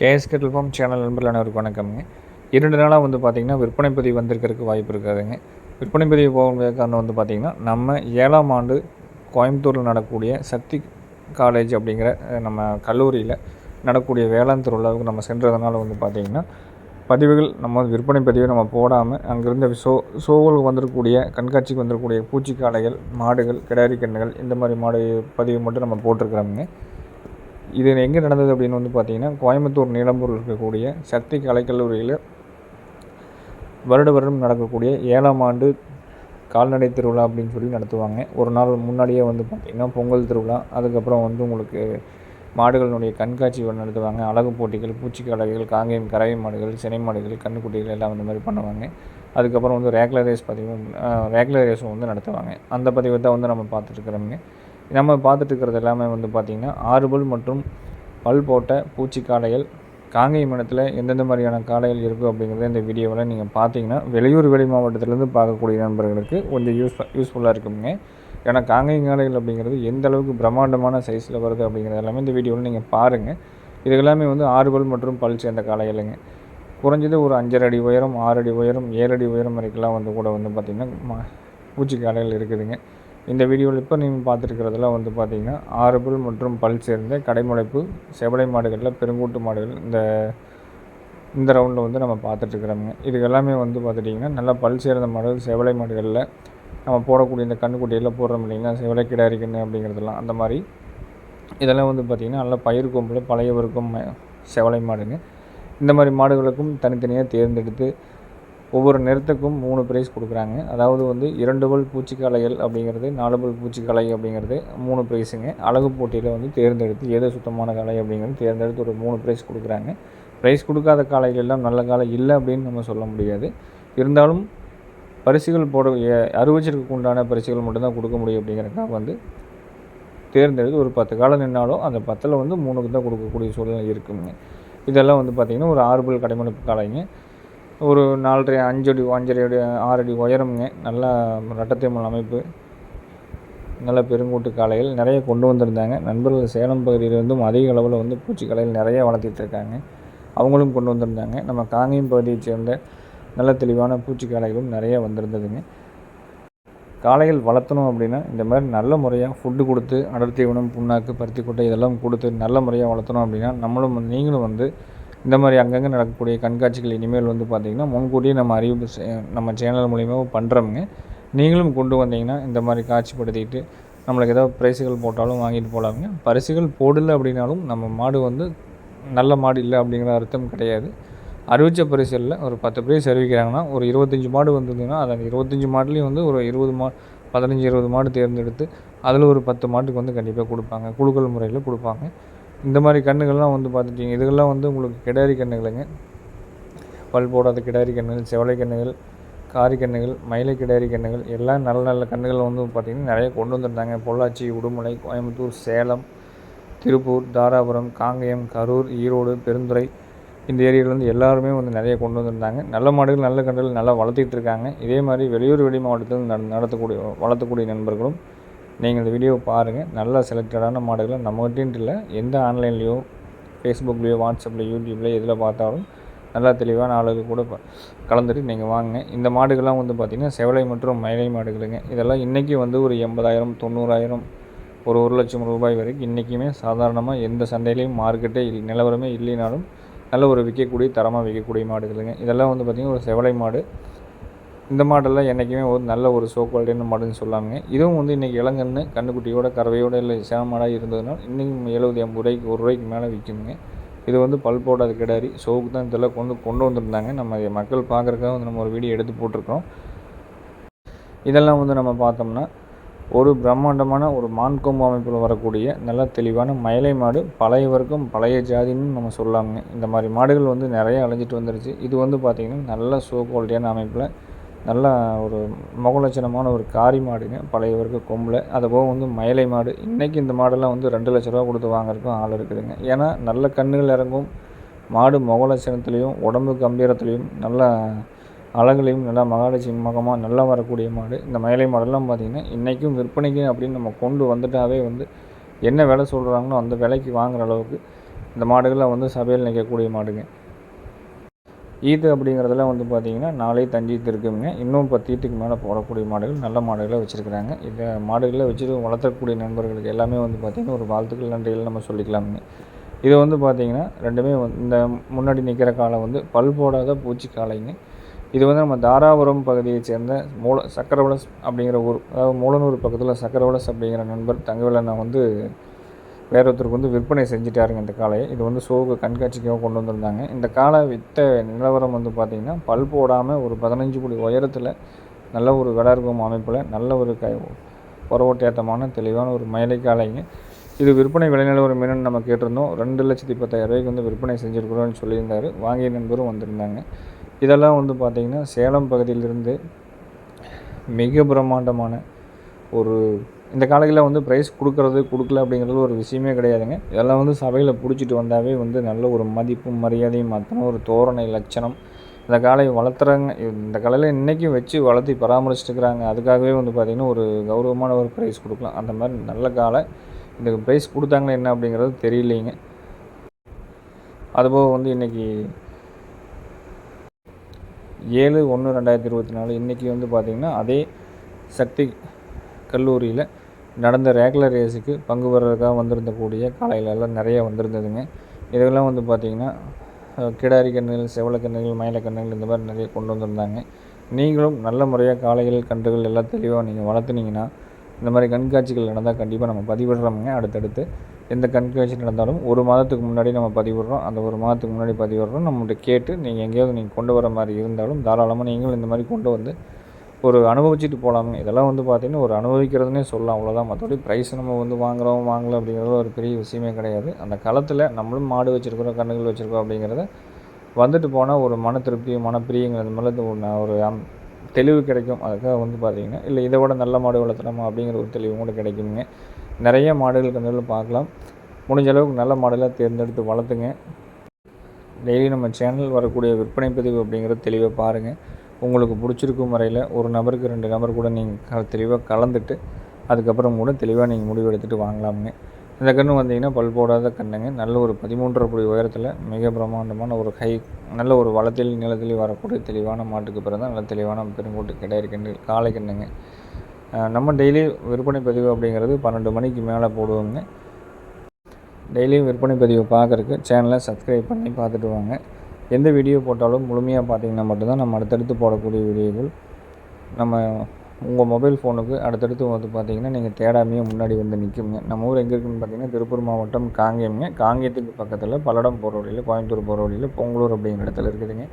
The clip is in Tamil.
கேஎஸ் கெட்டில் ஃபார்ம் சேனல் நண்பர்கள் அனைவருக்கும் வணக்கம்ங்க. இரண்டு நாளாக வந்து பார்த்திங்கன்னா விற்பனை பதிவு வந்திருக்கிறதுக்கு வாய்ப்பு இருக்காதுங்க. விற்பனை பதிவு போக காரணம் வந்து பார்த்திங்கன்னா நம்ம ஏழாம் ஆண்டு கோயம்புத்தூரில் நடக்கக்கூடிய சக்தி காலேஜ் அப்படிங்கிற நம்ம கல்லூரியில் நடக்கூடிய வேளாண் திருவிழாவுக்கு நம்ம சென்றதுனால வந்து பார்த்திங்கன்னா பதிவுகள் நம்ம விற்பனை பதிவை நம்ம போடாமல் அங்கேருந்து சோ ஷோவுக்கு வந்திருக்கக்கூடிய கண்காட்சிக்கு வந்திருக்கக்கூடிய பூச்சிக்காளைகள் மாடுகள் கிடாரி கண்ணுகள் இந்த மாதிரி மாடு பதிவு மட்டும் நம்ம போட்டிருக்கிறோமுங்க. இது எங்கே நடந்தது அப்படின்னு வந்து பார்த்தீங்கன்னா கோயம்புத்தூர் நீலம்பூர் இருக்கக்கூடிய சக்தி கலைக்கல்லூரியில் வருட வருடம் நடக்கக்கூடிய ஏழாம் ஆண்டு கால்நடை திருவிழா அப்படின்னு சொல்லி நடத்துவாங்க. ஒரு நாள் முன்னாடியே வந்து பார்த்திங்கன்னா பொங்கல் திருவிழா. அதுக்கப்புறம் வந்து உங்களுக்கு மாடுகளினுடைய கண்காட்சி ஒன்று நடத்துவாங்க. அழகு போட்டிகள் பூச்சிக்காளைகள் காங்கேயம் கறவை மாடுகள் சினை மாடுகள் கண்ணுக்குட்டிகள் எல்லாம் இந்த மாதிரி பண்ணுவாங்க. அதுக்கப்புறம் வந்து ரேக்லர் ரேஸ் பதிவும் ரேக்லர் ரேஸும் வந்து நடத்துவாங்க. அந்த பதிவை தான் வந்து நம்ம பார்த்துட்ருக்குறோங்க நம்ம பார்த்துட்டு இருக்கிறது எல்லாமே வந்து பார்த்திங்கன்னா ஆறுபல் மற்றும் பல் போட்ட பூச்சி காளைகள். காங்கேயம் இனத்தில் எந்தெந்த மாதிரியான காளைகள் இருக்குது அப்படிங்கிறத இந்த வீடியோவில் நீங்கள் பார்த்தீங்கன்னா வெளியூர் வெளி மாவட்டத்திலேருந்து பார்க்கக்கூடிய நண்பர்களுக்கு கொஞ்சம் யூஸ் யூஸ்ஃபுல்லாக இருக்குங்க. ஏன்னா காங்கேயம் காளைகள் அப்படிங்கிறது எந்த அளவுக்கு பிரம்மாண்டமான சைஸில் வருது அப்படிங்கிறது எல்லாமே இந்த வீடியோவில் நீங்கள் பாருங்கள் இது எல்லாமே வந்து ஆறுபல் மற்றும் பல் சேர்ந்த காளைகளுங்க. குறைஞ்சது ஒரு அஞ்சரை அடி உயரம் ஆறு அடி உயரம் ஏழு அடி உயரம் வரைக்கும்லாம் வந்து கூட வந்து பார்த்திங்கன்னா பூச்சி காளைகள் இருக்குதுங்க. இந்த வீடியோவில் இப்போ நீங்கள் பார்த்துருக்கிறதுலாம் வந்து பார்த்திங்கன்னா ஆறுபுல் மற்றும் பல் சேர்ந்த கடைமுளைப்பு செவலை மாடுகளில் பெருங்கூட்டு மாடுகள் இந்த இந்த ரவுண்டில் வந்து நம்ம பார்த்துட்ருக்குறோங்க. இது எல்லாமே வந்து பார்த்துட்டிங்கன்னா நல்லா பல் சேர்ந்த மாடுகள் செவலை மாடுகளில் நம்ம போடக்கூடிய இந்த கண்ணுக்குட்டியில் போடுறோம் இல்லைங்களா? செவலை கிடாரி கன்று அப்படிங்கிறதெல்லாம் அந்த மாதிரி. இதெல்லாம் வந்து பார்த்திங்கன்னா நல்லா பயிர் கொம்பில் பழைய வருக்கும் செவலை மாடுங்க. இந்த மாதிரி மாடுகளுக்கும் தனித்தனியாக தேர்ந்தெடுத்து ஒவ்வொரு நிறத்துக்கும் மூணு ப்ரைஸ் கொடுக்குறாங்க. அதாவது வந்து இரண்டு பல் பூச்சிக்கலைகள் அப்படிங்கிறது நாலு பல் பூச்சிக்கலை அப்படிங்கிறது மூணு ப்ரைஸுங்க அழகு போட்டியில் வந்து தேர்ந்தெடுத்து எது சுத்தமான கலை அப்படிங்கிறது தேர்ந்தெடுத்து ஒரு மூணு ப்ரைஸ் கொடுக்குறாங்க. ப்ரைஸ் கொடுக்காத காலைகள்லாம் எல்லாம் நல்ல காலை இல்லை அப்படின்னு நம்ம சொல்ல முடியாது. இருந்தாலும் பரிசுகள் போட அறுவச்சிற்கு உண்டான பரிசுகள் மட்டும்தான் கொடுக்க முடியும் அப்படிங்கிறதுக்காக வந்து தேர்ந்தெடுத்து ஒரு பத்து காலம் நின்னாலும் அந்த பத்தில் வந்து மூணுக்கு தான் கொடுக்கக்கூடிய சூழ்நிலை இருக்குங்க. இதெல்லாம் வந்து பார்த்திங்கன்னா ஒரு ஆறு பல் கடைமடைப்பு காளைங்க ஒரு நாலரை அஞ்சு அடி அஞ்சரை அடி ஆறு அடி உயரமுங்க. நல்லா ரெட்டத்தைமல் அமைப்பு. நல்ல பெருங்கூட்டு காளைகள் நிறைய கொண்டு வந்திருந்தாங்க. நண்பர்கள் சேலம் பகுதியிலிருந்தும் அதிக அளவில் வந்து பூச்சிக்காளைகள் நிறைய வளர்த்திட்டு இருக்காங்க. அவங்களும் கொண்டு வந்திருந்தாங்க. நம்ம காங்கேயம் பகுதியைச் சேர்ந்த நல்ல தெளிவான பூச்சிக்காளைகளும் நிறைய வந்திருந்ததுங்க. காளைகள் வளர்த்தணும் அப்படின்னா இந்த மாதிரி நல்ல முறையாக ஃபுட்டு கொடுத்து அடர்த்தி உணவு புண்ணாக்கு பருத்தி கொட்டை இதெல்லாம் கொடுத்து நல்ல முறையாக வளர்த்தணும் அப்படின்னா நம்மளும் நீங்களும் வந்து இந்த மாதிரி அங்கங்கே நடக்கக்கூடிய கண்காட்சிகள் இனிமேல் வந்து பார்த்திங்கன்னா முன்கூட்டியே நம்ம அறிவிப்பு நம்ம சேனல் மூலிமா பண்ணுறோமுங்க நீங்களும் கொண்டு வந்தீங்கன்னா இந்த மாதிரி காட்சிப்படுத்திட்டு நம்மளுக்கு ஏதாவது பிரைஸுகள் போட்டாலும் வாங்கிட்டு போகலாமுங்க பரிசுகள் போடலை அப்படின்னாலும் நம்ம மாடு வந்து நல்ல மாடு இல்லை அப்படிங்கிற அர்த்தம் கிடையாது. அறிவிச்ச பரிசுகளில் ஒரு பத்து ப்ரைஸ் அறிவிக்கிறாங்கன்னா ஒரு இருபத்தஞ்சி மாடு வந்ததுன்னா அதை இருபத்தஞ்சி மாடுலேயும் வந்து ஒரு இருபது மா பதினஞ்சு இருபது மாடு தேர்ந்தெடுத்து அதில் ஒரு பத்து மாட்டுக்கு வந்து கண்டிப்பாக கொடுப்பாங்க. குழுக்கள் முறையில் கொடுப்பாங்க. இந்த மாதிரி கண்ணுகள்லாம் வந்து பார்த்துட்டிங்க. இதுகள்லாம் வந்து உங்களுக்கு கிடாரி கண்ணுகளுங்க. பல் போடாத கிடாரி கண்ணுகள் செவலை கண்ணுகள் காரி கண்ணுகள் மயிலை கிடாரி கண்ணுகள் எல்லாம் நல்ல நல்ல கண்ணுகள் வந்து பார்த்திங்கன்னா நிறைய கொண்டு வந்திருந்தாங்க. பொள்ளாச்சி உடுமலை கோயம்புத்தூர் சேலம் திருப்பூர் தாராபுரம் காங்கயம் கரூர் ஈரோடு பெருந்துறை இந்த ஏரியாவிலேருந்து எல்லாருமே வந்து நிறைய கொண்டு வந்திருந்தாங்க. நல்ல மாடுகள் நல்ல கன்றுகள் நல்லா வளர்த்திட்டு இருக்காங்க. இதே மாதிரி வெளியூர் வெளி மாவட்டத்தில் நட நடத்தக்கூடிய வளர்த்தக்கூடிய நண்பர்களும் நீங்கள் இந்த வீடியோவை பாருங்கள் நல்ல செலக்டடான மாடுகளை நம்மகிட்டேன்ட்டு இல்லை. எந்த ஆன்லைன்லேயோ ஃபேஸ்புக்லேயோ வாட்ஸ்அப்பில் யூடியூப்லேயோ எதில் பார்த்தாலும் நல்லா தெளிவான ஆளுக்கு கூட கலந்துட்டு நீங்கள் வாங்குங்க. இந்த மாடுகள்லாம் வந்து பார்த்திங்கன்னா செவலை மற்றும் மயிலை மாடுகளுங்க. இதெல்லாம் இன்றைக்கி வந்து ஒரு எண்பதாயிரம் தொண்ணூறாயிரம் ஒரு ஒரு லட்சம் ரூபாய் வரைக்கும் இன்றைக்குமே சாதாரணமாக எந்த சந்தையிலையும் மார்க்கெட்டே இல் நிலவரமே இல்லைனாலும் நல்ல ஒரு விற்கக்கூடிய தரமாக விற்கக்கூடிய மாடுகளுங்க. இதெல்லாம் வந்து பார்த்திங்கன்னா ஒரு செவலை மாடு. இந்த மாடெல்லாம் என்றைக்குமே ஒரு நல்ல ஒரு சோ குவாலிட்டியான மாடுன்னு சொல்லாமங்க இதுவும் வந்து இன்றைக்கி இளங்கன்று கண்ணுக்குட்டியோட கறவையோட இல்லை சேனமாடாக இருந்ததுனால் இன்றைக்கும் எழுபது எண்பது ரூபாய்க்கு ஒரு ரூபாய்க்கு மேலே விற்குங்க இது வந்து பல் போடாத கிடாரி ஷோவுக்கு தான் இதெல்லாம் கொண்டு கொண்டு வந்திருந்தாங்க. நம்ம மக்கள் பார்க்குறக்காக வந்து நம்ம ஒரு வீடியோ எடுத்து போட்டிருக்கோம் இதெல்லாம் வந்து நம்ம பார்த்தோம்னா ஒரு பிரம்மாண்டமான ஒரு மான்கொம்பு அமைப்பில் வரக்கூடிய நல்ல தெளிவான மயிலை மாடு பழையவருக்கும் பழைய ஜாதின்னு நம்ம சொல்லாமுங்க இந்த மாதிரி மாடுகள் வந்து நிறைய அழிஞ்சிட்டு வந்துருச்சு. இது வந்து பார்த்திங்கன்னா நல்ல ஷோ குவாலிட்டியான அமைப்பில் நல்ல ஒரு முகலட்சணமான ஒரு காரி மாடுங்க. பழைய வர்க்க கொம்பில். அது போக வந்து மயிலை மாடு. இன்றைக்கி இந்த மாடெல்லாம் வந்து ரெண்டு லட்ச ரூபா கொடுத்து வாங்குறதுக்கும் ஆள் இருக்குதுங்க. ஏன்னா நல்ல கண்ணுகள் இறங்கும். மாடு முகலட்சணத்துலேயும் உடம்பு கம்பீரத்துலேயும் நல்ல அழகுலையும் நல்லா மகாலட்சுமி முகமாக நல்லா வரக்கூடிய மாடு. இந்த மயிலை மாடெல்லாம் பார்த்திங்கன்னா இன்றைக்கும் விற்பனைக்கு அப்படின்னு நம்ம கொண்டு வந்துட்டாவே வந்து என்ன விலை சொல்கிறாங்களோ அந்த விலைக்கு வாங்குற அளவுக்கு இந்த மாடுகள்லாம் வந்து சபையில் நிற்கக்கூடிய மாடுங்க. ஈத்து அப்படிங்கிறதெல்லாம் வந்து பார்த்திங்கன்னா நாளே தஞ்சீத்து இருக்குங்க இன்னும் பத்து ஈட்டுக்கு மேலே போடக்கூடிய மாடுகள் நல்ல மாடுகளை வச்சுருக்குறாங்க. இந்த மாடுகளை வச்சுட்டு வளர்த்தக்கூடிய நண்பர்களுக்கு எல்லாமே வந்து பார்த்திங்கன்னா ஒரு வாழ்த்துக்கள் நன்றிகள் நம்ம சொல்லிக்கலாமுங்க. இது வந்து பார்த்திங்கன்னா ரெண்டுமே இந்த முன்னாடி நிற்கிற காலம் வந்து பல் போடாத பூச்சி காலைங்க இது வந்து நம்ம தாராபுரம் பகுதியை சேர்ந்த மூல சக்கரவலஸ் அப்படிங்கிற ஊர் அதாவது மூலனூர் பக்கத்தில் சக்கரவலஸ் அப்படிங்கிற நண்பர் தங்கவேலண்ணா வந்து வேற ஒருத்தருக்கு வந்து விற்பனை செஞ்சுட்டாருங்க இந்த காளையை. இது வந்து ஷோவுக்கு கண்காட்சிக்காக கொண்டு வந்திருந்தாங்க. இந்த காளை விற்ற நிலவரம் வந்து பார்த்திங்கன்னா பல் போடாமல் ஒரு பதினஞ்சு புள்ளி உயரத்தில் நல்ல ஒரு விடார்க்கும் அமைப்பில் நல்ல ஒரு க புறவோட்டேத்தமான தெளிவான ஒரு மயிலை காளைங்க. இது விற்பனை விலை நிலவரம் என்னன்னு நம்ம கேட்டிருந்தோம். ரெண்டு லட்சத்தி பத்தாயிரம் ரூபாய்க்கு வந்து விற்பனை செஞ்சுருக்குறோம்னு சொல்லியிருந்தார். வாங்கிய நண்பரும் வந்திருந்தாங்க. இதெல்லாம் வந்து பார்த்திங்கன்னா சேலம் பகுதியிலிருந்து மிக பிரம்மாண்டமான ஒரு இந்த காலையில் வந்து ப்ரைஸ் கொடுக்கறது கொடுக்கல அப்படிங்கிறது ஒரு விஷயமே கிடையாதுங்க. இதெல்லாம் வந்து சபையில் பிடிச்சிட்டு வந்தாவே வந்து நல்ல ஒரு மதிப்பும் மரியாதையும் மாற்றணும் ஒரு தோரணை லட்சணம். இந்த காலை வளர்த்துறாங்க இந்த காலையில் இன்றைக்கும் வச்சு வளர்த்தி பராமரிச்சுட்டு இருக்கிறாங்க அதுக்காகவே வந்து பார்த்திங்கன்னா ஒரு கௌரவமான ஒரு ப்ரைஸ் கொடுக்கலாம். அந்த மாதிரி நல்ல காலை இந்த ப்ரைஸ் கொடுத்தாங்களே என்ன அப்படிங்கிறது தெரியலைங்க. அதுபோக வந்து இன்றைக்கி ஏழு ஒன்று ரெண்டாயிரத்தி இருபத்தி நாலு இன்றைக்கி வந்து பார்த்திங்கன்னா அதே சக்தி கல்லூரியில் நடந்த ரேகுலர் ரேஸுக்கு பங்கு பெறதுக்காக வந்திருந்தக்கூடிய காளைகளெல்லாம் நிறைய வந்திருந்ததுங்க. இதெல்லாம் வந்து பார்த்திங்கன்னா கிடாரி கன்றுகள் செவலக்கன்றுகள் மயிலக்கன்றுகள் இந்த மாதிரி நிறைய கொண்டு வந்திருந்தாங்க. நீங்களும் நல்ல முறையாக காளைகள் கன்றுகள் எல்லாம் தெளிவாக நீங்கள் வளர்த்துனீங்கன்னா இந்த மாதிரி கண்காட்சிகள் நடந்தால் கண்டிப்பாக நம்ம பதிவிடுறோமுங்க. அடுத்தடுத்து எந்த கண்காட்சி நடந்தாலும் ஒரு மாதத்துக்கு முன்னாடி நம்ம பதிவிடுறோம். அந்த ஒரு மாதத்துக்கு முன்னாடி பதிவிடுறோம். நம்மகிட்ட கேட்டு நீங்கள் எங்கேயாவது நீங்கள் கொண்டு வர மாதிரி இருந்தாலும் தாராளமாக நீங்களும் இந்த மாதிரி கொண்டு வந்து ஒரு அனுபவிச்சுட்டு போகலாமே. இதெல்லாம் வந்து பார்த்திங்கன்னா ஒரு அனுபவிக்கிறதுனே சொல்லலாம். அவ்வளோதான் மற்றபடி ப்ரைஸ் நம்ம வந்து வாங்குறோம் வாங்கலை அப்படிங்கிறது ஒரு பெரிய விஷயமே கிடையாது. அந்த களத்தில் நம்மளும் மாடு வச்சுருக்கிறோம் கண்ணுகள் வச்சுருக்கோம் அப்படிங்கிறத வந்துட்டு போனால் ஒரு மன திருப்தி மனப்பிரியங்கள் அந்த மாதிரி ஒரு ஒரு தெளிவு கிடைக்கும். அதுக்காக வந்து பார்த்திங்கன்னா இல்லை இதை விட நல்ல மாடு வளர்த்தலாமா அப்படிங்கிற ஒரு தெளிவு கூட கிடைக்குங்க. நிறைய மாடுகள் கண்ணுகள் பார்க்கலாம். முடிஞ்ச அளவுக்கு நல்ல மாடலாக தேர்ந்தெடுத்து வளர்த்துங்க. டெய்லி நம்ம சேனல் வரக்கூடிய விற்பனை பதிவு அப்படிங்கிறது தெளிவாக பாருங்கள் உங்களுக்கு பிடிச்சிருக்கும் வரையில் ஒரு நபருக்கு ரெண்டு நபர் கூட நீங்கள் தெளிவாக கலந்துட்டு அதுக்கப்புறம் கூட தெளிவாக நீங்கள் முடிவு எடுத்துகிட்டு வாங்கலாமுங்க இந்த கன்று வந்தீங்கன்னா பல் போடாத கண்ணுங்க நல்ல ஒரு பதிமூன்றரை புடி உயரத்தில் மிக பிரம்மாண்டமான ஒரு ஹை நல்ல ஒரு வளத்தில் நிலத்தில் வரக்கூடிய தெளிவான மாட்டுக்கு பிறகு நல்ல தெளிவான பெருங்கூட்டு கிடையாது கன்று காலை கண்ணுங்க நம்ம டெய்லி விற்பனை பதிவு அப்படிங்கிறது பன்னெண்டு மணிக்கு மேலே போடுவோங்க டெய்லியும் விற்பனை பதிவு பார்க்குறக்கு சேனலை சப்ஸ்கிரைப் பண்ணி பார்த்துட்டு வாங்க. எந்த வீடியோ போட்டாலும் முழுமையாக பார்த்தீங்கன்னா மட்டும்தான் நம்ம அடுத்தடுத்து போடக்கூடிய வீடியோகள் நம்ம உங்கள் மொபைல் ஃபோனுக்கு அடுத்தடுத்து வந்து பார்த்தீங்கன்னா நீங்கள் தேடாமையே முன்னாடி வந்து நிற்குங்க நம்ம ஊர் எங்கே இருக்குன்னு பார்த்தீங்கன்னா திருப்பூர் மாவட்டம் காங்கேயம்ங்க. காங்கேயத்துக்கு பக்கத்தில் பல்லடம் போகிற வழியில் கோயம்புத்தூர் போகிற வழியில் பொங்கலூர் அப்படிங்கிற இடத்துல இருக்குதுங்க.